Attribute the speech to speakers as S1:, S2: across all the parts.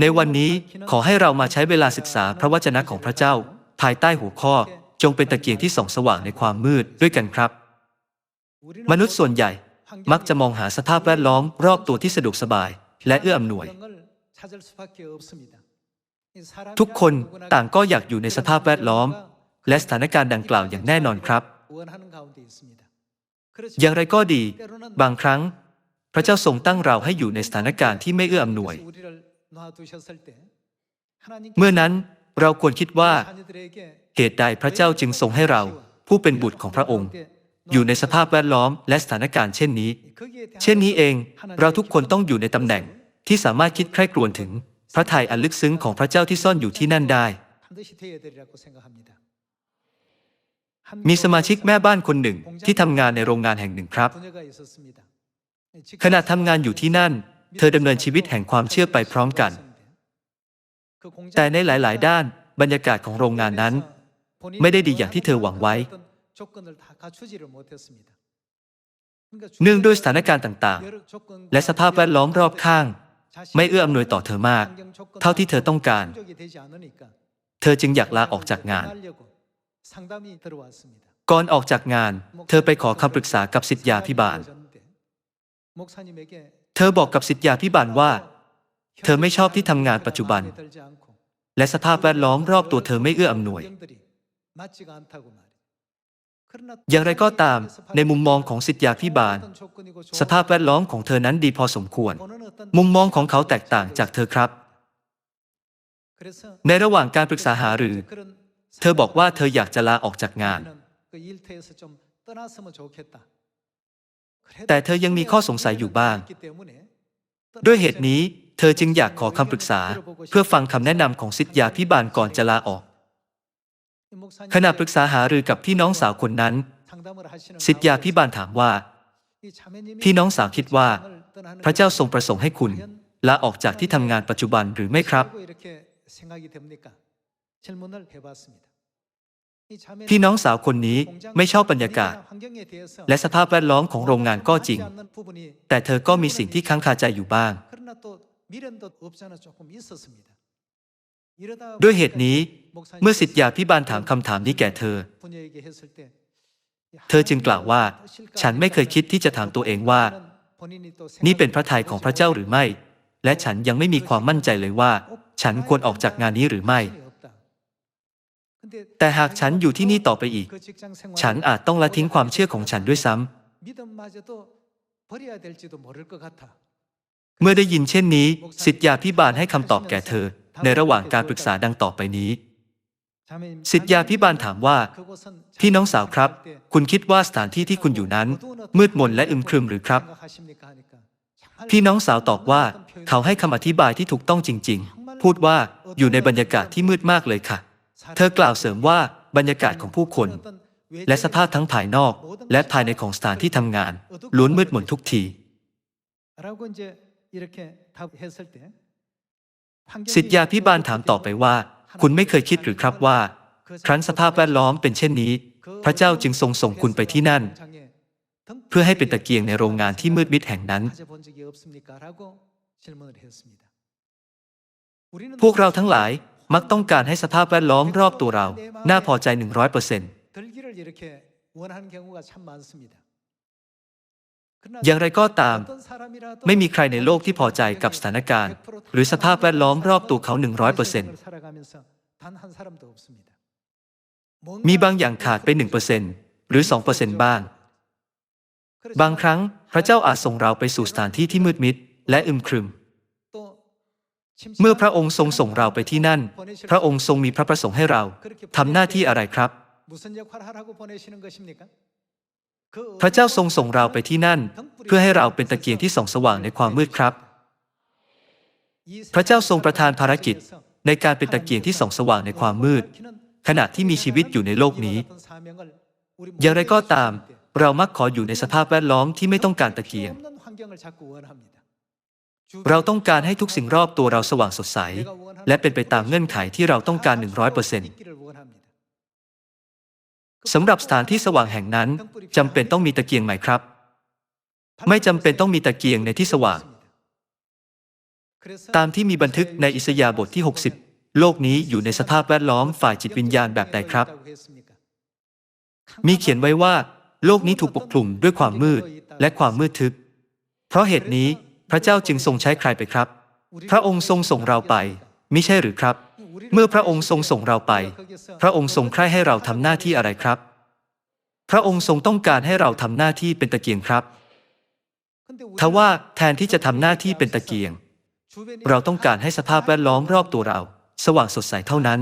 S1: ในวันนี้ขอให้เรามาใช้เวลาศึกษาพระวจนะของพระเจ้า ภายใต้หัวข้อจงเป็นตะเกียงที่ส่องสว่างในความมืดด้วยกันครับ มนุษย์ส่วนใหญ่มักจะมองหาสภาพแวดล้อมรอบตัวที่สะดวกสบาย และเอื้ออำนวย ทุกคนต่างก็อยากอยู่ในสภาพแวดล้อม และสถานการณ์ดังกล่าวอย่างแน่นอนครับ อย่างไรก็ดี บางครั้ง พระเจ้าทรงตั้งเราให้อยู่ในสถานการณ์ที่ไม่เอื้ออำนวย เมื่อนั้นเราควรคิดว่า เหตุใดพระเจ้าจึงทรงให้เรา ผู้เป็นบุตรของพระองค์ อยู่ในสภาพแวดล้อมและสถานการณ์เช่นนี้ เช่นนี้เองเราทุกคนต้องอยู่ในตำแหน่งที่สามารถคิดใคร่ครวญถึง พระทัยอันลึกซึ้งของพระเจ้าที่ซ่อนอยู่ที่นั่นได้ มีสมาชิกแม่บ้านคนหนึ่งที่ทำงานในโรงงานแห่งหนึ่งครับ ขณะทำงานอยู่ที่นั่น เธอดำเนินชีวิตแห่งความเชื่อไปพร้อมกัน แต่ในหลาย ๆ ด้านบรรยากาศของโรงงานนั้น ไม่ได้ดีอย่างที่เธอหวังไว้ เนื่องด้วยสถานการณ์ต่าง ๆ และสภาพแวดล้อมรอบข้าง ไม่เอื้ออำนวยต่อเธอมาก เท่าที่เธอต้องการ เธอจึงอยากลาออกจากงาน ก่อนออกจากงาน เธอไปขอคำปรึกษากับสิทธยาพิบาล เธอบอกกับสิทธยาพิบาลว่า เธอไม่ชอบที่ทำงานปัจจุบัน และสภาพแวดล้อมรอบตัวเธอไม่เอื้ออำนวย อย่างไรก็ตาม ในมุมมองของสิทธยาพิบาล สภาพแวดล้อมของเธอนั้นดีพอสมควร มุมมองของเขาแตกต่างจากเธอครับ ในระหว่างการปรึกษาหารือ เธอบอกว่าเธออยากจะลาออกจากงาน แต่เธอยังมีข้อสงสัยอยู่บ้าง ด้วยเหตุนี้ เธอจึงอยากขอคำปรึกษา เพื่อฟังคำแนะนำของสิทธยาพิบาลก่อนจะลาออก ขณะปรึกษาหารือกับพี่น้องสาวคนนั้น สิทธยาพิบาลถามว่า พี่น้องสาวคิดว่า พระเจ้าทรงประสงค์ให้คุณลาออกจากที่ทำงานปัจจุบันหรือไม่ครับ พี่น้องสาวคนนี้ไม่ชอบบรรยากาศ และสภาพแวดล้อมของโรงงานก็จริง แต่เธอก็มีสิ่งที่ค้างคาใจอยู่บ้าง ด้วยเหตุนี้ เมื่อสิทธยาพิบาลถามคำถามนี้แก่เธอ เธอจึงกล่าวว่า ฉันไม่เคยคิดที่จะถามตัวเองว่า นี่เป็นพระทัยของพระเจ้าหรือไม่ และฉันยังไม่มีความมั่นใจเลยว่า ฉันควรออกจากงานนี้หรือไม่ แต่หากฉันอยู่ที่นี่ต่อไปอีก ฉันอาจต้องละทิ้งความเชื่อของฉันด้วยซ้ำ เมื่อได้ยินเช่นนี้ สิทธยาพิบาลให้คำตอบแก่เธอ ในระหว่างการปรึกษาดังต่อไปนี้ สิทธยาพิบาลถามว่า พี่น้องสาวครับ คุณคิดว่าสถานที่ที่คุณอยู่นั้น มืดมนและอึมครึมหรือครับ พี่น้องสาวตอบว่า เขาให้คำอธิบายที่ถูกต้องจริง ๆ พูดว่าอยู่ในบรรยากาศที่มืดมากเลยค่ะ เธอกล่าวเสริมว่าบรรยากาศของผู้คน และสภาพทั้งภายนอก และภายในของสถานที่ทำงานล้วนมืดมนทุกทีสิทธยาพิบาลถามต่อไปว่า คุณไม่เคยคิดหรือครับว่า ครั้นสภาพแวดล้อมเป็นเช่นนี้ พระเจ้าจึงทรงส่งคุณไปที่นั่น เพื่อให้เป็นตะเกียงในโรงงานที่มืดมิดแห่งนั้น พวกเราทั้งหลาย มักต้องการให้สภาพแวดล้อมรอบตัวเรา น่าพอใจ 100%เปอร์เซ็นต์อย่างไรก็ตาม ไม่มีใครในโลกที่พอใจกับสถานการณ์ หรือสภาพแวดล้อมรอบตัวเขา 100%เปอร์เซ็นต์มีบางอย่างขาดไป 1%หรือ 2%บ้าง บางครั้งพระเจ้าอาจส่งเราไปสู่สถานที่ที่มืดมิดและอึมครึม เมื่อพระองค์ทรงส่งเราไปที่นั่น พระองค์ทรงมีพระประสงค์ให้เราทำหน้าที่อะไรครับ พระเจ้าทรงส่งเราไปที่นั่น เพื่อให้เราเป็นตะเกียงที่ส่องสว่างในความมืดครับ พระเจ้าทรงประทานภารกิจในการเป็นตะเกียงที่ส่องสว่างในความมืด ขณะที่มีชีวิตอยู่ในโลกนี้ อย่างไรก็ตาม เรามักขออยู่ในสภาพแวดล้อมที่ไม่ต้องการตะเกียง เราต้องการให้ทุกสิ่งรอบตัวเราสว่างสดใส และเป็นไปตามเงื่อนไขที่เราต้องการ 100%สำหรับสถานที่สว่างแห่งนั้นจำเป็นต้องมีตะเกียงไหมครับ ไม่จำเป็นต้องมีตะเกียงในที่สว่าง ตามที่มีบันทึกในอิสยาห์บทที่ 60 โลกนี้อยู่ในสภาพแวดล้อมฝ่ายจิตวิญญาณแบบใดครับ มีเขียนไว้ว่า โลกนี้ถูกปกคลุมด้วยความมืดและความมืดทึบ เพราะเหตุนี้ พระเจ้าจึงทรงใช้ใครไปครับ พระองค์ทรงส่งเราไป มิใช่หรือครับ เมื่อพระองค์ทรงส่งเราไป พระองค์ทรงใคร่ให้เราทำหน้าที่อะไรครับ พระองค์ทรงต้องการให้เราทำหน้าที่เป็นตะเกียงครับทว่าแทนที่จะทำหน้าที่เป็นตะเกียง เราต้องการให้สภาพแวดล้อมรอบตัวเรา สว่างสดใสเท่านั้น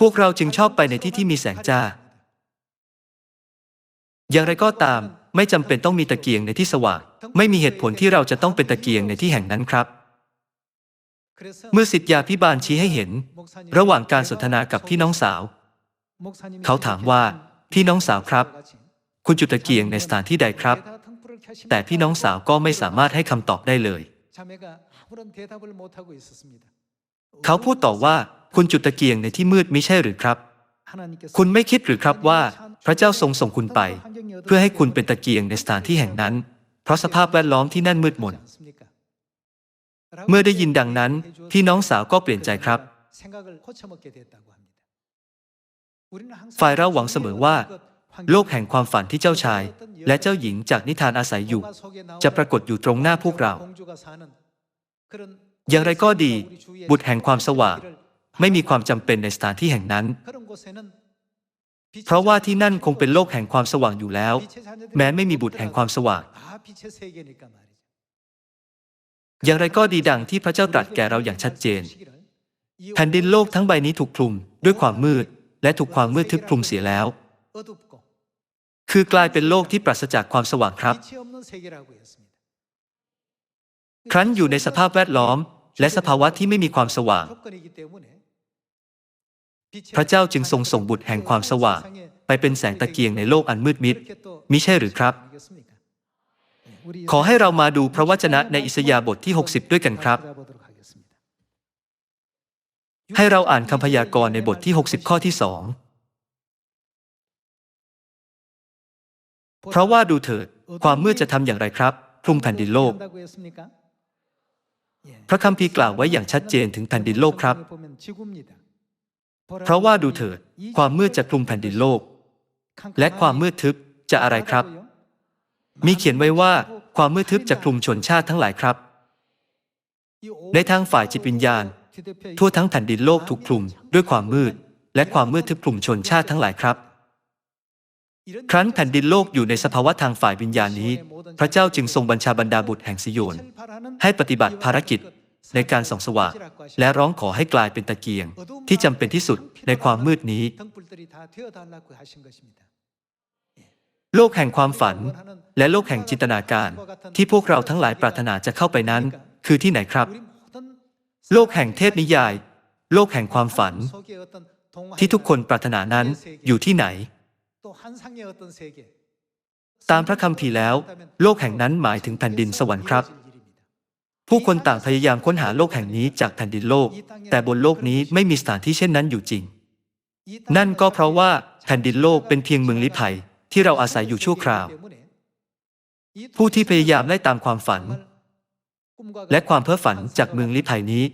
S1: พวกเราจึงชอบไปในที่ที่มีแสงจ้า อย่างไรก็ตาม ไม่จำเป็นต้องมีตะเกียงในที่สว่าง ไม่มีเหตุผลที่เราจะต้องเป็นตะเกียงในที่แห่งนั้นครับ เมื่อสิทธยาพิบาลชี้ให้เห็น ระหว่างการสนทนากับพี่น้องสาว เขาถามว่าพี่น้องสาวครับ คุณจุดตะเกียงในสถานที่ใดครับ แต่พี่น้องสาวก็ไม่สามารถให้คำตอบได้เลย เขาพูดต่อว่าคุณจุดตะเกียงในที่มืดมิใช่หรือครับ คุณไม่คิดหรือครับว่าพระเจ้าทรงส่งคุณไป เพื่อให้คุณเป็นตะเกียงในสถานที่แห่งนั้น เพราะสภาพแวดล้อมที่นั่นมืดมน เมื่อได้ยินดังนั้นพี่น้องสาวก็เปลี่ยนใจครับ ฝ่ายเราหวังเสมอว่า โลกแห่งความฝันที่เจ้าชาย และเจ้าหญิงจากนิทานอาศัยอยู่ จะปรากฏอยู่ตรงหน้าพวกเรา อย่างไรก็ดี บุตรแห่งความสว่าง ไม่มีความจำเป็นในสถานที่แห่งนั้น เพราะว่าที่นั่นคงเป็นโลกแห่งความสว่างอยู่แล้ว แม้ไม่มีบุตรแห่งความสว่าง อย่างไรก็ดีดังที่พระเจ้าตรัสแก่เราอย่างชัดเจน แผ่นดินโลกทั้งใบนี้ถูกคลุมด้วยความมืด และถูกความมืดทึบคลุมเสียแล้ว คือกลายเป็นโลกที่ปราศจากความสว่างครับ ครั้นอยู่ในสภาพแวดล้อม และสภาวะที่ไม่มีความสว่าง พระเจ้าจึงทรงส่งบุตรแห่งความสว่างไปเป็นแสงตะเกียงในโลกอันมืดมิดมิใช่หรือครับ ขอให้เรามาดูพระวจนะในอิสยาบทที่ 60 ด้วยกันครับ ให้เราอ่านคำพยากรณ์ในบทที่ 60 ข้อที่สองเพราะว่าดูเถิดความมืดจะทำอย่างไรครับคลุมแผ่นดินโลก พระคัมภีร์กล่าวไว้อย่างชัดเจนถึงแผ่นดินโลกครับ เพราะว่าดูเถิด ความมืดจะคลุมแผ่นดินโลก และความมืดทึบจะอะไรครับ มีเขียนไว้ว่าความมืดทึบจะคลุมชนชาติทั้งหลายครับ ในทางฝ่ายจิตวิญญาณ ทั่วทั้งแผ่นดินโลกถูกคลุมด้วยความมืด และความมืดทึบคลุมชนชาติทั้งหลายครับ ครั้นแผ่นดินโลกอยู่ในสภาวะทางฝ่ายวิญญาณนี้ พระเจ้าจึงทรงบัญชาบรรดาบุตรแห่งสิโยนให้ปฏิบัติภารกิจ ในการส่องสว่างและร้องขอให้กลายเป็นตะเกียง ที่จำเป็นที่สุดในความมืดนี้ โลกแห่งความฝัน และโลกแห่งจินตนาการ ที่พวกเราทั้งหลายปรารถนาจะเข้าไปนั้น คือที่ไหนครับ โลกแห่งเทพนิยาย โลกแห่งความฝัน ที่ทุกคนปรารถนานั้นอยู่ที่ไหนตามพระคัมภีร์แล้ว โลกแห่งนั้นหมายถึงแผ่นดินสวรรค์ครับ ผู้คนต่างพยายามค้นหาโลกแห่งนี้จากแผ่นดินโลก แต่บนโลกนี้ไม่มีสถานที่เช่นนั้นอยู่จริง นั่นก็เพราะว่าแผ่นดินโลกเป็นเพียงเมืองลี้ภัยที่เราอาศัยอยู่ชั่วคราว ผู้ที่พยายามไล่ตามความฝัน และความเพ้อฝันจากเมืองลี้ภัยนี้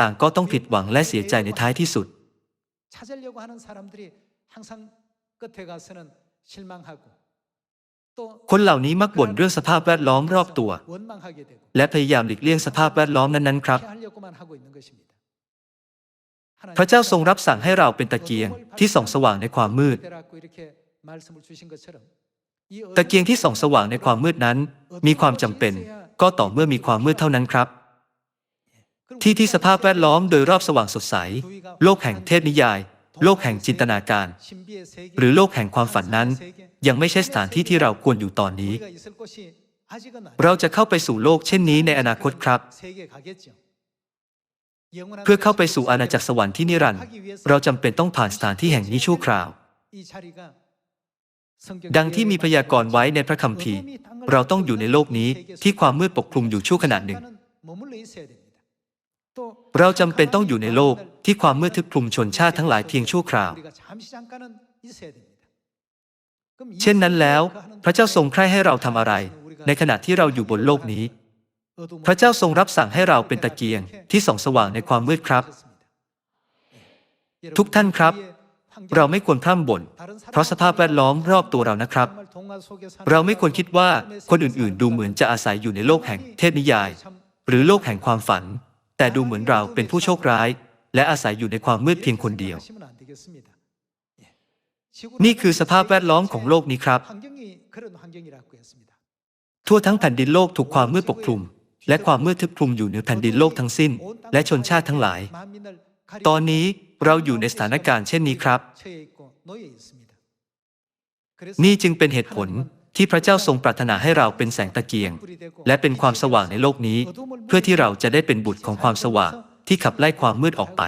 S1: ต่างก็ต้องผิดหวังและเสียใจในท้ายที่สุด คนเหล่านี้มักบ่นเรื่องสภาพแวดล้อมรอบตัว และพยายามหลีกเลี่ยงสภาพแวดล้อมนั้นๆครับ พระเจ้าทรงรับสั่งให้เราเป็นตะเกียงที่ส่องสว่างในความมืด ตะเกียงที่ส่องสว่างในความมืดนั้น มีความจำเป็นก็ต่อเมื่อมีความมืดเท่านั้นครับ ที่ที่สภาพแวดล้อมโดยรอบสว่างสดใส โลกแห่งเทพนิยาย โลกแห่งจินตนาการ หรือโลกแห่งความฝันนั้น ยังไม่ใช่สถานที่ที่เราควรอยู่ตอนนี้ เราจะเข้าไปสู่โลกเช่นนี้ในอนาคตครับ เพื่อเข้าไปสู่อาณาจักรสวรรค์ที่นิรันดร์เราจำเป็นต้องผ่านสถานที่แห่งนี้ชั่วคราว ดังที่มีพยากรณ์ไว้ในพระคัมภีร์ เราต้องอยู่ในโลกนี้ที่ความมืดปกคลุมอยู่ชั่วขณะหนึ่ง เราจำเป็นต้องอยู่ในโลกที่ความมืดทึบคลุมชนชาติทั้งหลายเพียงชั่วคราว เช่นนั้นแล้ว พระเจ้าทรงใคร่ให้เราทำอะไร ในขณะที่เราอยู่บนโลกนี้ พระเจ้าทรงรับสั่งให้เราเป็นตะเกียงที่ส่องสว่างในความมืดครับ ทุกท่านครับ เราไม่ควรพร่ำบ่นเพราะสภาพแวดล้อมรอบตัวเรานะครับ เราไม่ควรคิดว่าคนอื่นๆ ดูเหมือนจะอาศัยอยู่ในโลกแห่งเทพนิยาย หรือโลกแห่งความฝัน แต่ดูเหมือนเราเป็นผู้โชคร้าย และอาศัยอยู่ในความมืดเพียงคนเดียว นี่คือสภาพแวดล้อมของโลกนี้ครับ ทั่วทั้งแผ่นดินโลกถูกความมืดปกคลุม และความมืดทึบคลุมอยู่เหนือแผ่นดินโลกทั้งสิ้น และชนชาติทั้งหลาย ตอนนี้เราอยู่ในสถานการณ์เช่นนี้ครับ นี่จึงเป็นเหตุผล ที่พระเจ้าทรงปรารถนาให้เราเป็นแสงตะเกียง และเป็นความสว่างในโลกนี้ เพื่อที่เราจะได้เป็นบุตรของความสว่างที่ขับไล่ความมืดออกไป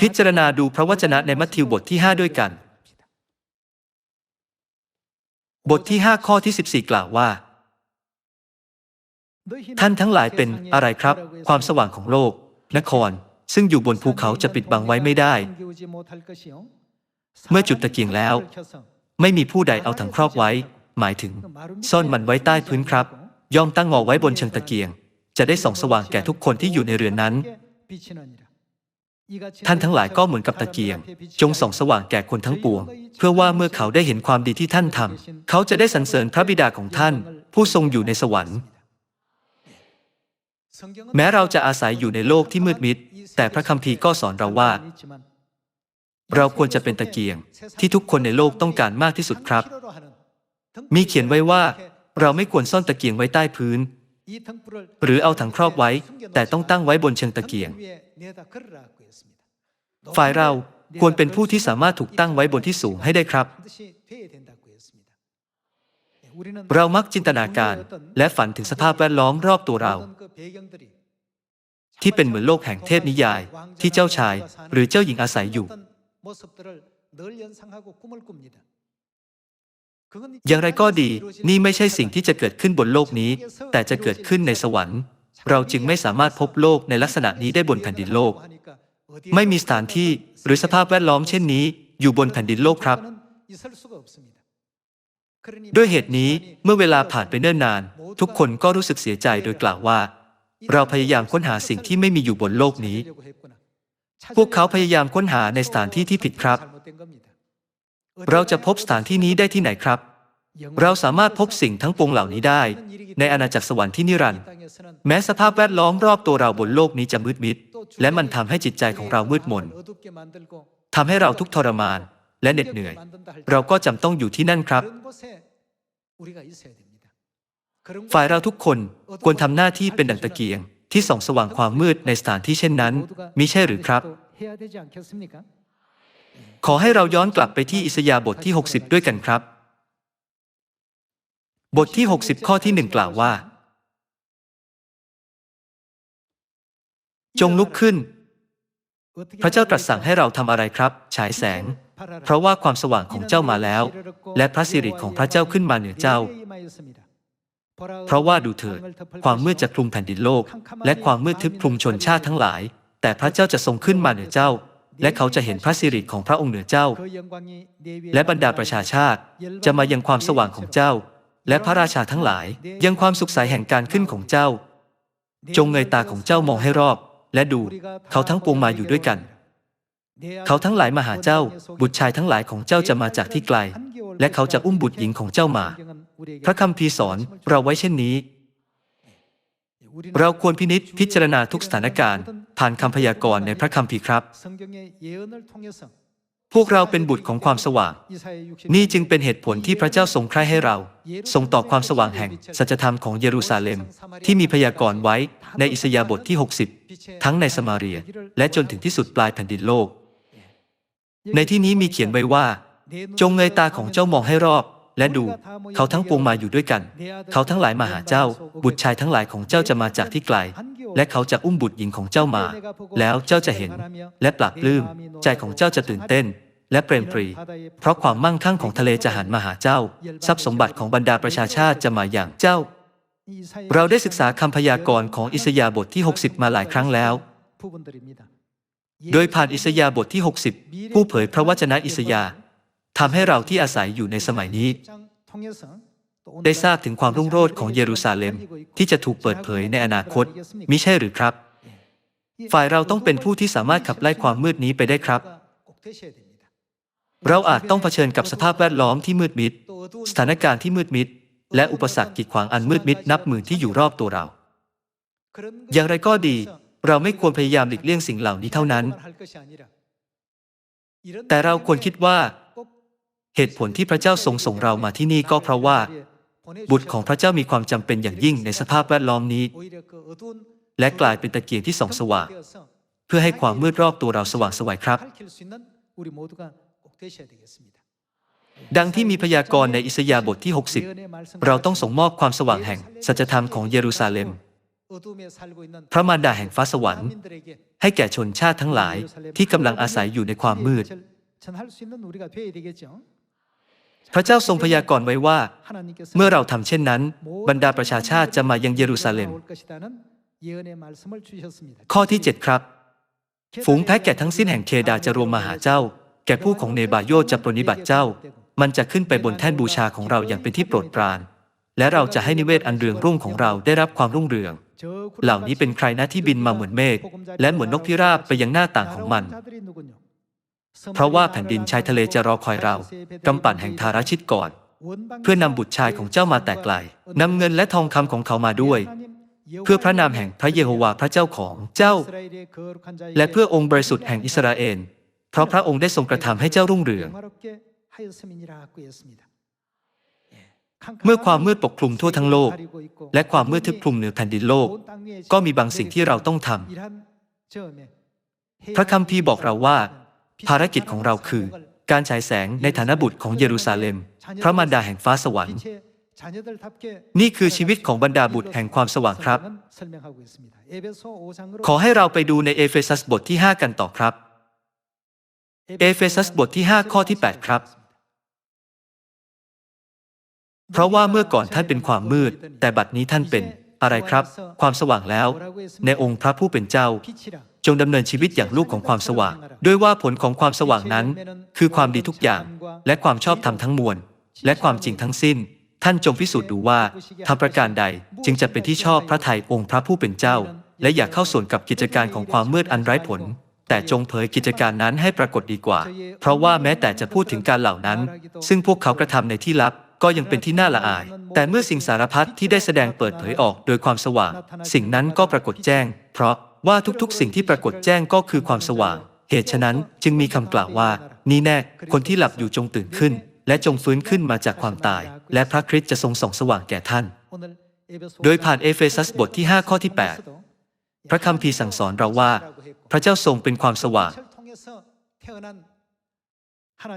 S1: พิจารณาดูพระวจนะในมัทธิวบทที่ 5 ด้วยกัน บทที่ 5 ข้อที่ 14 กล่าวว่า ท่านทั้งหลายเป็นอะไรครับ ความสว่างของโลก นคร ซึ่งอยู่บนภูเขาจะปิดบังไว้ไม่ได้ เมื่อจุดตะเกียงแล้ว ไม่มีผู้ใดเอาถังครอบไว้ หมายถึง ซ่อนมันไว้ใต้พื้นครับ ย่อมตั้งงอไว้บนเชิงตะเกียง จะได้ส่องสว่างแก่ทุกคนที่อยู่ในเรือนนั้น ท่านทั้งหลายก็เหมือนกับตะเกียง จงส่องสว่างแก่คนทั้งปวง เพื่อว่าเมื่อเขาได้เห็นความดีที่ท่านทำเขาจะได้สรรเสริญพระบิดาของท่าน ผู้ทรงอยู่ในสวรรค์ แม้เราจะอาศัยอยู่ในโลกที่มืดมิดแต่พระคัมภีร์ก็สอนเราว่า เราควรจะเป็นตะเกียง ที่ทุกคนในโลกต้องการมากที่สุดครับ มีเขียนไว้ว่า เราไม่ควรซ่อนตะเกียงไว้ใต้พื้น หรือเอาถังครอบไว้ แต่ต้องตั้งไว้บนเชิงตะเกียง ฝ่ายเราควรเป็นผู้ที่สามารถถูกตั้งไว้บนที่สูงให้ได้ครับ เรามักจินตนาการและฝันถึงสภาพแวดล้อมรอบตัวเรา ที่เป็นเหมือนโลกแห่งเทพนิยาย ที่เจ้าชายหรือเจ้าหญิงอาศัยอยู่ อย่างไรก็ดี นี่ไม่ใช่สิ่งที่จะเกิดขึ้นบนโลกนี้ แต่จะเกิดขึ้นในสวรรค์ เราจึงไม่สามารถพบโลกในลักษณะนี้ได้บนแผ่นดินโลก ไม่มีสถานที่หรือสภาพแวดล้อมเช่นนี้ อยู่บนแผ่นดินโลกครับ ด้วยเหตุนี้เมื่อเวลาผ่านไปเนิ่นนาน ทุกคนก็รู้สึกเสียใจโดยกล่าวว่า เราพยายามค้นหาสิ่งที่ไม่มีอยู่บนโลกนี้ พวกเขาพยายามค้นหาในสถานที่ที่ผิดครับ เราจะพบสถานที่นี้ได้ที่ไหนครับ เราสามารถพบสิ่งทั้งปวงเหล่านี้ได้ ในอาณาจักรสวรรค์ที่นิรันดร์แม้สภาพแวดล้อมรอบตัวเราบนโลกนี้จะมืดมิด และมันทำให้จิตใจของเรามืดมนทำให้เราทุกทรมานและเหน็ดเหนื่อย เราก็จำต้องอยู่ที่นั่นครับ ฝ่ายเราทุกคนควรทำหน้าที่เป็นดั่งตะเกียง ที่ส่องสว่างความมืดในสถานที่เช่นนั้นมิใช่หรือครับ ขอให้เราย้อนกลับไปที่อิสยาห์บทที่ 60 ด้วยกันครับ บทที่ 60 ข้อที่หนึ่งกล่าวว่า จงลุกขึ้น พระเจ้าตรัสสั่งให้เราทำอะไรครับ ฉายแสง เพราะว่าความสว่างของเจ้ามาแล้ว และพระสิริของพระเจ้าขึ้นมาเหนือเจ้า เพราะว่าดูเถิด ความมืดจะคลุมแผ่นดินโลก และความมืดทึบคลุมชนชาติทั้งหลาย แต่พระเจ้าจะทรงขึ้นมาเหนือเจ้า และเขาจะเห็นพระสิริของพระองค์เหนือเจ้า และบรรดาประชาชาติ จะมายังความสว่างของเจ้า และพระราชาทั้งหลาย ยังความสุขใสแห่งการขึ้นของเจ้า จงเงยตาของเจ้ามองให้รอบ และดูเขาทั้งปวงมาอยู่ด้วยกัน เขาทั้งหลายมาหาเจ้า บุตรชายทั้งหลายของเจ้าจะมาจากที่ไกล และเขาจะอุ้มบุตรหญิงของเจ้ามา พระคัมภีร์สอนเราไว้เช่นนี้ เราควรพินิจพิจารณาทุกสถานการณ์ ผ่านคำพยากรณ์ในพระคัมภีร์ครับ พวกเราเป็นบุตรของความสว่าง นี่จึงเป็นเหตุผลที่พระเจ้าทรงใคร่ให้เราทรงต่อความสว่างแห่งสัจธรรมของเยรูซาเล็ม ที่มีพยากรณ์ไว้ในอิสยาบทที่ 60 ทั้งในสมาเรีย และจนถึงที่สุดปลายแผ่นดินโลก ในที่นี้มีเขียนไว้ว่า จงเงยตาของเจ้ามองให้รอบ และดู เขาทั้งปวงมาอยู่ด้วยกัน เขาทั้งหลายมาหาเจ้า บุตรชายทั้งหลายของเจ้าจะมาจากที่ไกล และเขาจะอุ้มบุตรหญิงของเจ้ามา แล้วเจ้าจะเห็น และปลาบปลื้ม ใจของเจ้าจะตื่นเต้น และเปรมปรี เพราะความมั่งคั่งของทะเลจะหันมาหาเจ้า ทรัพย์สมบัติของบรรดาประชาชาติจะมาอย่างเจ้า เราได้ศึกษาคำพยากรณ์ของอิสยาห์บทที่ 60 มาหลายครั้งแล้วโดยผ่านอิสยาห์บทที่ 60 ผู้เผยพระวจนะอิสยาห์ ทำให้เราที่อาศัยอยู่ในสมัยนี้ ได้ทราบถึงความรุ่งโรจน์ของเยรูซาเล็มที่จะถูกเปิดเผยในอนาคตมิใช่หรือครับ ฝ่ายเราต้องเป็นผู้ที่สามารถขับไล่ความมืดนี้ไปได้ครับ เราอาจต้องเผชิญกับสภาพแวดล้อมที่มืดมิด สถานการณ์ที่มืดมิด และอุปสรรคกีดขวางอันมืดมิดนับหมื่นที่อยู่รอบตัวเรา อย่างไรก็ดี เราไม่ควรพยายามหลีกเลี่ยงสิ่งเหล่านี้เท่านั้น แต่เราควรคิดว่า เหตุผลที่พระเจ้าทรงส่งเรามาที่นี่ก็เพราะว่า บุตรของพระเจ้ามีความจำเป็นอย่างยิ่งในสภาพแวดล้อมนี้ และกลายเป็นตะเกียงที่ส่องสว่าง เพื่อให้ความมืดรอบตัวเราสว่างสวัยครับ ดังที่มีพยากรณ์ในอิสยาบทที่ 60 เราต้องส่งมอบความสว่างแห่งสัจธรรมของเยรูซาเล็ม พระมารดาแห่งฟ้าสวรรค์ ให้แก่ชนชาติทั้งหลายที่กำลังอาศัยอยู่ในความมืด พระเจ้าทรงพยากรณ์ไว้ว่า เมื่อเราทำเช่นนั้น บรรดาประชาชาติจะมายังเยรูซาเล็ม ข้อที่ 7 ครับ ฝูงแพะแก่ทั้งสิ้นแห่งเคดาจะรวมมาหาเจ้า แก่ผู้ของเนบาโยจะปรนิบัติเจ้า มันจะขึ้นไปบนแท่นบูชาของเราอย่างเป็นที่โปรดปราน และเราจะให้นิเวศอันเรืองรุ่งของเราได้รับความรุ่งเรือง เหล่านี้เป็นใครนะที่บินมาเหมือนเมฆและเหมือนนกพิราบไปยังหน้าต่างของมัน เพราะว่าแผ่นดินชายทะเลจะรอคอยเรากำปั่นแห่งทาราชิตก่อน เพื่อนำบุตรชายของเจ้ามาแต่ไกลนำเงินและทองคำของเขามาด้วย เพื่อพระนามแห่งพระเยโฮวาห์พระเจ้าของเจ้า และเพื่อองค์บริสุทธิ์แห่งอิสราเอลเพราะพระองค์ได้ทรงกระทำให้เจ้ารุ่งเรือง เมื่อความมืดปกคลุมทั่วทั้งโลก และความมืดทึบคลุมเหนือแผ่นดินโลก ก็มีบางสิ่งที่เราต้องทำพระคัมภีร์บอกเราว่า ภารกิจของเราคือ การฉายแสงในฐานะบุตรของเยรูซาเล็ม พระมารดาแห่งฟ้าสวรรค์ นี่คือชีวิตของบรรดาบุตรแห่งความสว่างครับ ขอให้เราไปดูในเอเฟซัสบทที่ 5 กันต่อครับ เอเฟซัสบทที่ 5 ข้อที่ 8 ครับ เพราะว่าเมื่อก่อนท่านเป็นความมืด แต่บัดนี้ท่านเป็น อะไรครับ ความสว่างแล้ว ในองค์พระผู้เป็นเจ้า จงดำเนินชีวิตอย่างลูกของความสว่าง ด้วยว่าผลของความสว่างนั้น คือความดีทุกอย่าง และความชอบธรรมทั้งมวล และความจริงทั้งสิ้น ท่านจงพิสูจน์ดูว่าทำประการใดจึงจะเป็นที่ชอบพระทัยองค์พระผู้เป็นเจ้า และอย่าเข้าส่วนกับกิจการของความมืดอันไร้ผลแต่จงเผยกิจการนั้นให้ปรากฏดีกว่า เพราะว่าแม้แต่จะพูดถึงการเหล่านั้น ซึ่งพวกเขากระทำในที่ลับ ก็ยังเป็นที่น่าละอาย แต่เมื่อสิ่งสารพัดที่ได้แสดงเปิดเผยออกโดยความสว่าง สิ่งนั้นก็ปรากฏแจ้ง เพราะว่าทุกๆ สิ่งที่ปรากฏแจ้งก็คือความสว่าง เหตุฉะนั้นจึงมีคำกล่าวว่า นี่แน่ คนที่หลับอยู่จงตื่นขึ้น และจงฟื้นขึ้นมาจากความตาย และพระคริสต์จะทรงส่องสว่างแก่ท่าน โดยผ่านเอเฟซัสบทที่ 5 ข้อที่ 8 พระคัมภีร์สั่งสอนเราว่า พระเจ้าทรงเป็นความสว่าง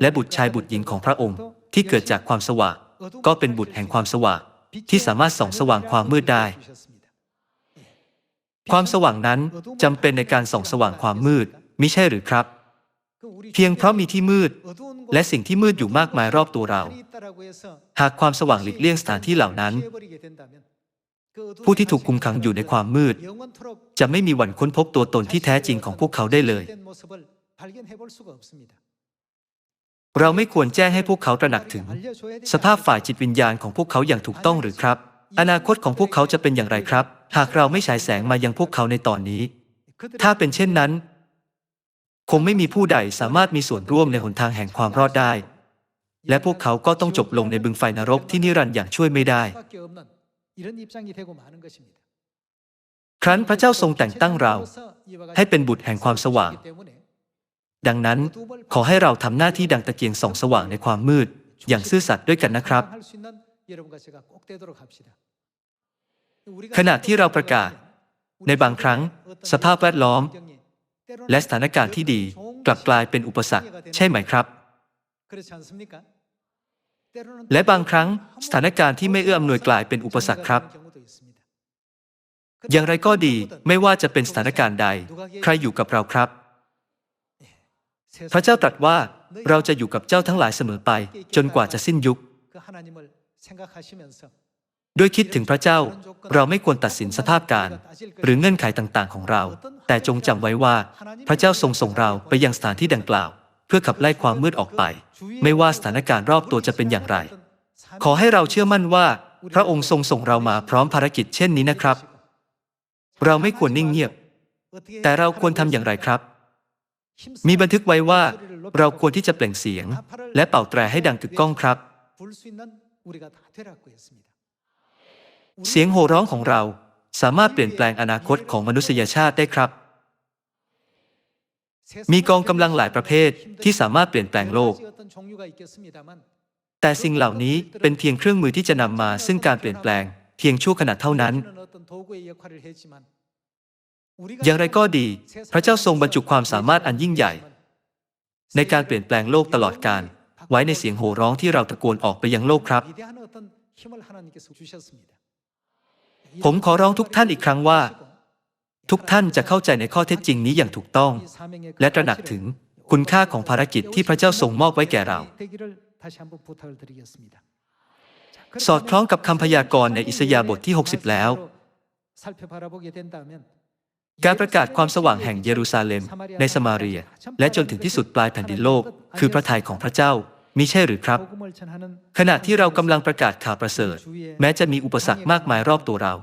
S1: และบุตรชายบุตรหญิงของพระองค์ที่เกิดจากความสว่าง ก็เป็นบุตรแห่งความสว่าง ที่สามารถส่องสว่างความมืดได้ ความสว่างนั้นจำเป็นในการส่องสว่างความมืดมิใช่หรือครับ เพียงเพราะมีที่มืด และสิ่งที่มืดอยู่มากมายรอบตัวเรา หากความสว่างหลีกเลี่ยงสถานที่เหล่านั้น ผู้ที่ถูกคุมขังอยู่ในความมืด จะไม่มีวันค้นพบตัวตนที่แท้จริงของพวกเขาได้เลย เราไม่ควรแจ้งให้พวกเขาตระหนักถึง สภาพฝ่ายจิตวิญญาณของพวกเขาอย่างถูกต้องหรือครับ อนาคตของพวกเขาจะเป็นอย่างไรครับ หากเราไม่ฉายแสงมายังพวกเขาในตอนนี้ ถ้าเป็นเช่นนั้น คงไม่มีผู้ใดสามารถมีส่วนร่วมในหนทางแห่งความรอดได้ และพวกเขาก็ต้องจบลงในบึงไฟนรกที่นิรันดร์อย่างช่วยไม่ได้ ครั้นพระเจ้าทรงแต่งตั้งเรา ให้เป็นบุตรแห่งความสว่าง ดังนั้นขอให้เราทำหน้าที่ดังตะเกียงส่องสว่างในความมืด อย่างซื่อสัตย์ด้วยกันนะครับ ขณะที่เราประกาศ ในบางครั้ง สภาพแวดล้อม และสถานการณ์ที่ดีกลับกลายเป็นอุปสรรค ใช่ไหมครับ และบางครั้งสถานการณ์ที่ไม่เอื้ออำนวยกลายเป็นอุปสรรคครับอย่างไรก็ดีไม่ว่าจะเป็นสถานการณ์ใด ใครอยู่กับเราครับ พระเจ้าตรัสว่าเราจะอยู่กับเจ้าทั้งหลายเสมอไป จนกว่าจะสิ้นยุค ด้วยคิดถึงพระเจ้าเราไม่ควรตัดสินสภาพการ หรือเงื่อนไขต่างๆ ของเรา แต่จงจำไว้ว่า พระเจ้าทรงส่งเราไปยังสถานที่ดังกล่าว เพื่อขับไล่ความมืดออกไป ไม่ว่าสถานการณ์รอบตัวจะเป็นอย่างไร ขอให้เราเชื่อมั่นว่า พระองค์ทรงส่งเรามาพร้อมภารกิจเช่นนี้นะครับ เราไม่ควรนิ่งเงียบ แต่เราควรทำอย่างไรครับ มีบันทึกไว้ว่าเราควรที่จะเปล่งเสียง และเป่าแตรให้ดังกึกก้องครับ เสียงโห่ร้องของเราสามารถเปลี่ยนแปลงอนาคตของมนุษยชาติได้ครับ มีกองกำลังหลายประเภทที่สามารถเปลี่ยนแปลงโลก แต่สิ่งเหล่านี้เป็นเพียงเครื่องมือที่จะนำมาซึ่งการเปลี่ยนแปลงเพียงชั่วขณะเท่านั้น อย่างไรก็ดี พระเจ้าทรงบรรจุความสามารถอันยิ่งใหญ่ ในการเปลี่ยนแปลงโลกตลอดการไว้ในเสียงโห่ร้องที่เราตะโกนออกไปยังโลกครับ ผมขอร้องทุกท่านอีกครั้งว่า ทุกท่านจะเข้าใจในข้อเท็จจริงนี้อย่างถูกต้อง และตระหนักถึงคุณค่าของภารกิจที่พระเจ้าทรงมอบไว้แก่เรา สอดคล้องกับคำพยากรณ์ในอิสยาห์บทที่ 60 แล้ว การประกาศความสว่างแห่งเยรูซาเล็ม ในสมาเรีย และจนถึงที่สุดปลายแผ่นดินโลก คือพระทัยของพระเจ้ามิใช่หรือครับ ขณะที่เรากำลังประกาศข่าวประเสริฐ แม้จะมีอุปสรรคมากมายรอบตัวเรา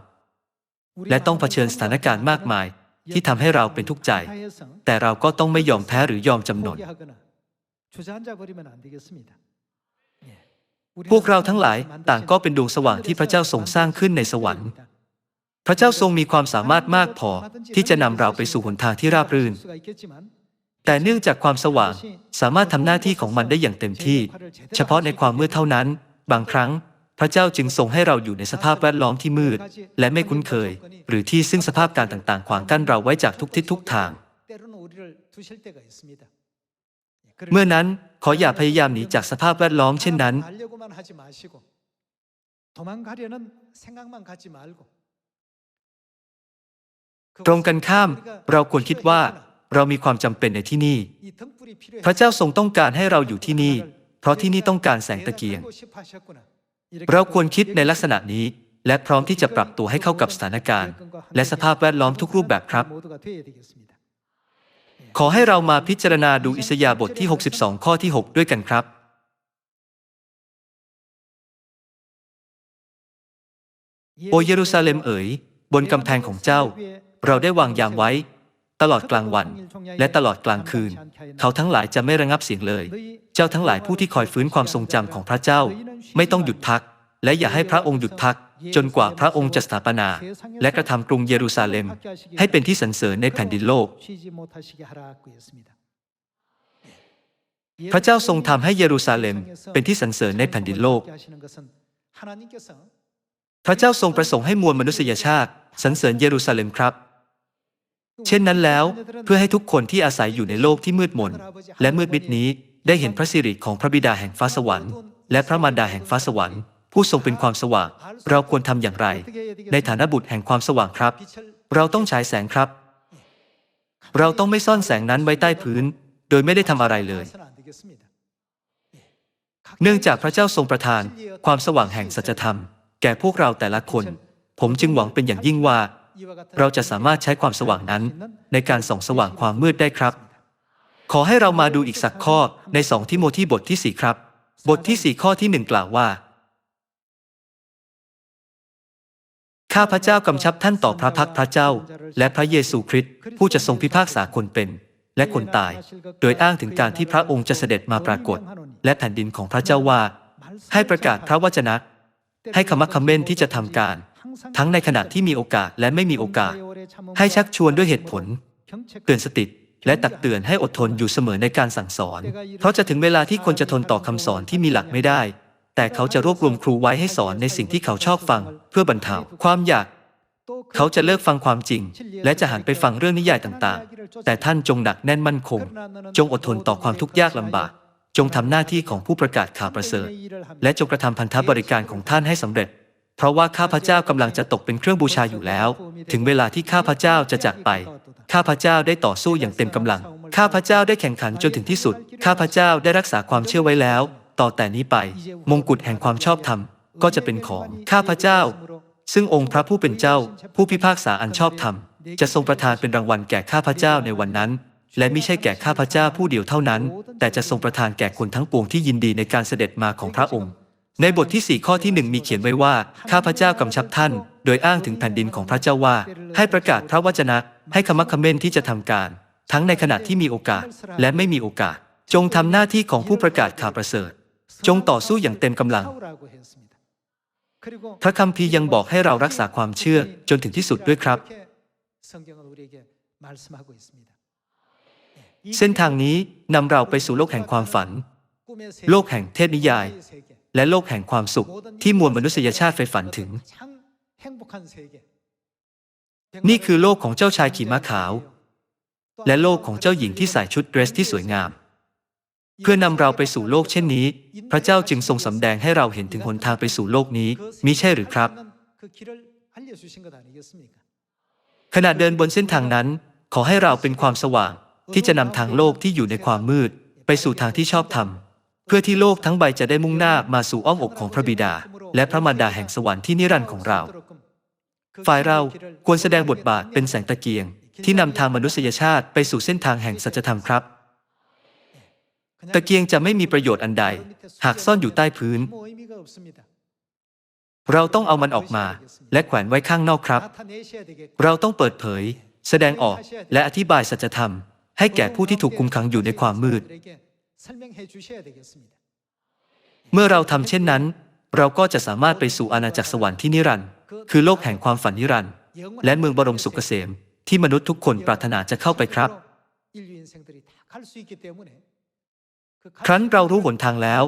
S1: และต้องเผชิญสถานการณ์มากมายที่ทำให้เราเป็นทุกข์ใจ แต่เราก็ต้องไม่ยอมแพ้หรือยอมจำนนพวกเราทั้งหลายต่างก็เป็นดวงสว่างที่พระเจ้าทรงสร้างขึ้นในสวรรค์ พระเจ้าทรงมีความสามารถมากพอที่จะนำเราไปสู่หนทางที่ราบรื่น แต่เนื่องจากความสว่างสามารถทำหน้าที่ของมันได้อย่างเต็มที่ เฉพาะในความมืดเท่านั้น บางครั้ง พระเจ้าจึงทรงให้เราอยู่ในสภาพแวดล้อมที่มืด และไม่คุ้นเคย หรือที่ซึ่งสภาพการต่างๆ ขวางกั้นเราไว้จากทุกทิศทุกทาง เมื่อนั้นขออย่าพยายามหนีจากสภาพแวดล้อมเช่นนั้น ตรงกันข้ามเราควรคิดว่าเรามีความจำเป็นในที่นี่ พระเจ้าทรงต้องการให้เราอยู่ที่นี่ เพราะที่นี่ต้องการแสงตะเกียง เราควรคิดในลักษณะนี้ และพร้อมที่จะปรับตัวให้เข้ากับสถานการณ์ และสภาพแวดล้อมทุกรูปแบบครับ ขอให้เรามาพิจารณาดูอิสยาบทที่ 62 ข้อที่ 6 ด้วยกันครับ โอเยรูซาเล็มเอ๋ย บนกำแพงของเจ้า เราได้วางยามไว้ ตลอดกลางวัน และตลอดกลางคืน เขาทั้งหลายจะไม่ระงับเสียงเลย เจ้าทั้งหลายผู้ที่คอยฟื้นความทรงจำของพระเจ้า ไม่ต้องหยุดพัก และอย่าให้พระองค์หยุดพัก จนกว่าพระองค์จะสถาปนา และกระทำกรุงเยรูซาเล็ม ให้เป็นที่สรรเสริญในแผ่นดินโลกพระเจ้าทรงทำให้เยรูซาเล็มเป็นที่สรรเสริญในแผ่นดินโลก พระเจ้าทรงประสงค์ให้มวลมนุษยชาติสรรเสริญเยรูซาเล็มครับ เช่นนั้นแล้ว เพื่อให้ทุกคนที่อาศัยอยู่ในโลกที่มืดมน และมืดมิดนี้ได้เห็นพระสิริของพระบิดาแห่งฟ้าสวรรค์ และพระมารดาแห่งฟ้าสวรรค์ ผู้ทรงเป็นความสว่าง เราควรทำอย่างไร ในฐานะบุตรแห่งความสว่างครับ เราต้องฉายแสงครับ เราต้องไม่ซ่อนแสงนั้นไว้ใต้พื้น โดยไม่ได้ทำอะไรเลย เนื่องจากพระเจ้าทรงประทาน ความสว่างแห่งสัจธรรม แก่พวกเราแต่ละคน ผมจึงหวังเป็นอย่างยิ่งว่า เราจะสามารถใช้ความสว่างนั้น ในการส่องสว่างความมืดได้ครับ ขอให้เรามาดูอีกสักข้อในสองทิโมธีบทที่สี่ครับ บทที่สี่ข้อที่หนึ่งกล่าวว่า ข้าพระเจ้ากำชับท่านต่อพระพักพระเจ้า และพระเยซูคริสต์ผู้จะทรงพิพากษาคนเป็น และคนตาย โดยอ้างถึงการที่พระองค์จะเสด็จมาปรากฏ และแผ่นดินของพระเจ้าว่า ให้ประกาศพระวจนะให้คำมักคำเม่นที่จะทำการ ทั้งในขณะที่มีโอกาสและไม่มีโอกาส ให้ชักชวนด้วยเหตุผล เตือนสติและตักเตือนให้อดทนอยู่เสมอในการสั่งสอน เพราะจะถึงเวลาที่คนจะทนต่อคำสอนที่มีหลักไม่ได้ แต่เขาจะรวบรวมครูไว้ให้สอนในสิ่งที่เขาชอบฟัง เพื่อบรรเทาความอยาก เขาจะเลิกฟังความจริง และจะหันไปฟังเรื่องนิยายต่างๆ แต่ท่านจงหนักแน่นมั่นคง จงอดทนต่อความทุกข์ยากลำบาก จงทำหน้าที่ของผู้ประกาศข่าวประเสริฐ และจงกระทำพันธบริการของท่านให้สำเร็จ เพราะว่าข้าพเจ้ากำลังจะตกเป็นเครื่องบูชาอยู่แล้ว ถึงเวลาที่ข้าพเจ้าจะจากไป ข้าพเจ้าได้ต่อสู้อย่างเต็มกำลัง ข้าพเจ้าได้แข่งขันจนถึงที่สุด ข้าพเจ้าได้รักษาความเชื่อไว้แล้ว ต่อแต่นี้ไป มงกุฎแห่งความชอบธรรมก็จะเป็นของข้าพเจ้า ซึ่งองค์พระผู้เป็นเจ้า ผู้พิพากษาอันชอบธรรม จะทรงประทานเป็นรางวัลแก่ข้าพเจ้าในวันนั้น และไม่ใช่แก่ข้าพเจ้าผู้เดียวเท่านั้น แต่จะทรงประทานแก่คนทั้งปวงที่ยินดีในการเสด็จมาของพระองค์ ในบทที่ 4 ข้อที่ 1 มีเขียนไว้ว่า ข้าพเจ้ากำชับท่าน โดยอ้างถึงแผ่นดินของพระเจ้าว่า ให้ประกาศพระวจนะ ให้คมักคำเม่นที่จะทำการ ทั้งในขณะที่มีโอกาสและไม่มีโอกาส จงทำหน้าที่ของผู้ประกาศข่าวประเสริฐ จงต่อสู้อย่างเต็มกำลัง พระคัมภีร์ยังบอกให้เรารักษาความเชื่อจนถึงที่สุดด้วยครับ เส้นทางนี้นำเราไปสู่โลกแห่งความฝัน โลกแห่งเทพนิยาย และโลกแห่งความสุขที่มวลมนุษยชาติใฝ่ฝันถึง นี่คือโลกของเจ้าชายขี่ม้าขาว และโลกของเจ้าหญิงที่ใส่ชุดเดรสที่สวยงาม เพื่อนำเราไปสู่โลกเช่นนี้ พระเจ้าจึงทรงสำแดงให้เราเห็นถึงหนทางไปสู่โลกนี้มิใช่หรือครับ ขณะเดินบนเส้นทางนั้น ขอให้เราเป็นความสว่างที่จะนำทางโลกที่อยู่ในความมืด ไปสู่ทางที่ชอบธรรม พื่อที่โลกทั้งใบจะได้มุ่งหน้ามาสู่อ้อมอกของพระบิดา และพระมารดาแห่งสวรรค์ที่นิรันดร์ของเรา ฝ่ายเราควรแสดงบทบาทเป็นแสงตะเกียง ที่นำทางมนุษยชาติไปสู่เส้นทางแห่งสัจธรรมครับ ตะเกียงจะไม่มีประโยชน์อันใด หากซ่อนอยู่ใต้พื้น เราต้องเอามันออกมา และแขวนไว้ข้างนอกครับ เราต้องเปิดเผย แสดงออกและอธิบายสัจธรรม ให้แก่ผู้ที่ถูกคุมขังอยู่ในความมืด เมื่อเราทำเช่นนั้น เราก็จะสามารถไปสู่อาณาจักรสวรรค์ที่นิรันด์คือโลกแห่งความฝันนิรันด์และเมืองบรมสุขเกษม ที่มนุษย์ทุกคนปรารถนาจะเข้าไปครับ ครั้นเรารู้หนทางแล้ว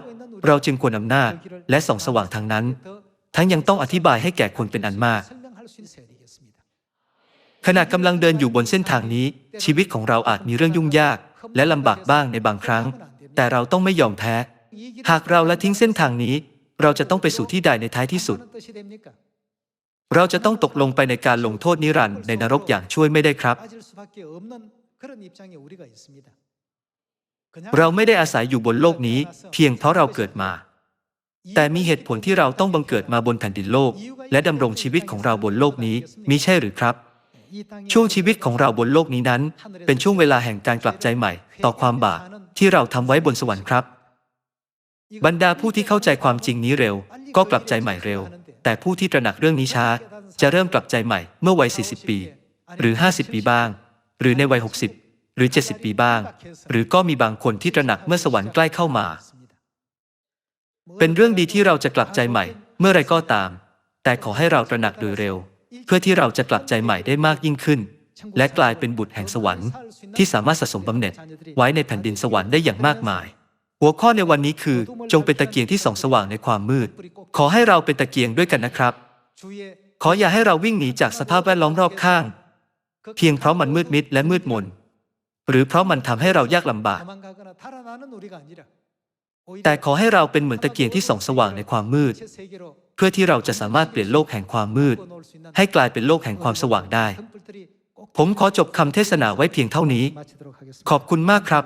S1: เราจึงควรนำหน้าและส่องสว่างทางนั้น ทั้งยังต้องอธิบายให้แก่คนเป็นอันมาก ขณะกำลังเดินอยู่บนเส้นทางนี้ ชีวิตของเราอาจมีเรื่องยุ่งยาก และลำบากบ้างในบางครั้ง แต่เราต้องไม่ยอมแพ้ หากเราละทิ้งเส้นทางนี้ เราจะต้องไปสู่ที่ใดในท้ายที่สุด เราจะต้องตกลงไปในการลงโทษนิรันดร์ในนรกอย่างช่วยไม่ได้ครับ เราไม่ได้อาศัยอยู่บนโลกนี้ เพียงเพราะเราเกิดมา แต่มีเหตุผลที่เราต้องบังเกิดมาบนแผ่นดินโลก และดำรงชีวิตของเราบนโลกนี้มิใช่หรือครับ ช่วงชีวิตของเราบนโลกนี้นั้น เป็นช่วงเวลาแห่งการกลับใจใหม่ ต่อความบาปที่เราทำไว้บนสวรรค์ครับ บรรดาผู้ที่เข้าใจความจริงนี้เร็ว ก็กลับใจใหม่เร็ว แต่ผู้ที่ตระหนักเรื่องนี้ช้า จะเริ่มกลับใจใหม่เมื่อวัย 40 ปี หรือ 50 ปีบ้าง หรือในวัย 60 หรือ 70 ปีบ้าง หรือก็มีบางคนที่ตระหนักเมื่อสวรรค์ใกล้เข้ามา เป็นเรื่องดีที่เราจะกลับใจใหม่ เมื่อไรก็ตาม แต่ขอให้เราตระหนักโดยเร็ว เพื่อที่เราจะกลับใจใหม่ได้มากยิ่งขึ้น และกลายเป็นบุตรแห่งสวรรค์ ที่สามารถสะสมบำเหน็จไว้ในแผ่นดินสวรรค์ได้อย่างมากมาย หัวข้อในวันนี้คือ จงเป็นตะเกียงที่ส่องสว่างในความมืด ขอให้เราเป็นตะเกียงด้วยกันนะครับ ขออย่าให้เราวิ่งหนีจากสภาพแวดล้อมรอบข้าง เพียงเพราะมันมืดมิดและมืดมนหรือเพราะมันทำให้เรายากลำบาก แต่ขอให้เราเป็นเหมือนตะเกียงที่ส่องสว่างในความมืด เพื่อที่เราจะสามารถเปลี่ยนโลกแห่งความมืด ให้กลายเป็นโลกแห่งความสว่างได้ ผมขอจบคำเทศนาไว้เพียงเท่านี้ ขอบคุณมากครับ